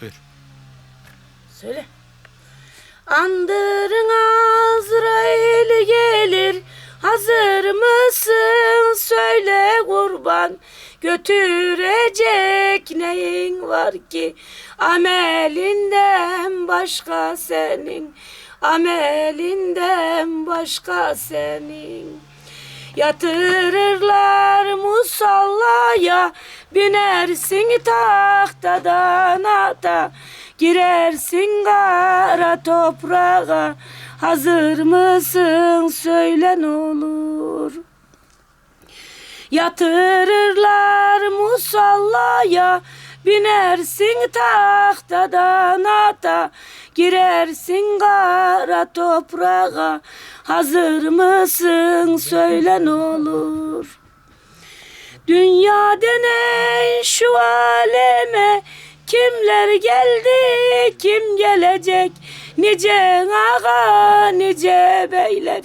Buyur. Söyle. Andırın Azrail gelir. Hazır mısın? Söyle kurban. Götürecek neyin var ki? Amelinden başka senin. Amelinden başka senin. Yatırırlar musallaya Binersin tahtadan ata Girersin kara toprağa. Hazır mısın söyle ne olur. Yatırırlar musallaya Binersin tahtadan ata. Girersin kara toprağa Hazır mısın söyle ne olur. Dünya denen şu aleme Kimler geldi kim gelecek? Nice ağa nice beyler.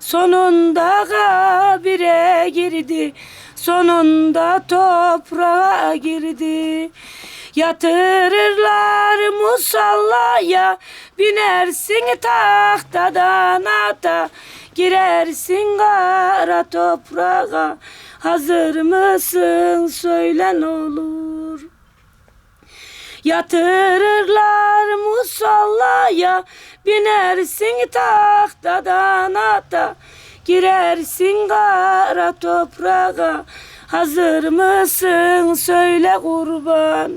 Sonunda kabire girdi Sonunda toprağa girdi. Yatırırlar musallaya Binersin tahtadan ata Girersin kara toprağa Hazır mısın? Söyle ne olur. Yatırırlar musallaya. Binersin tahtadan ata. Girersin kara toprağa. Hazır mısın? Söyle kurban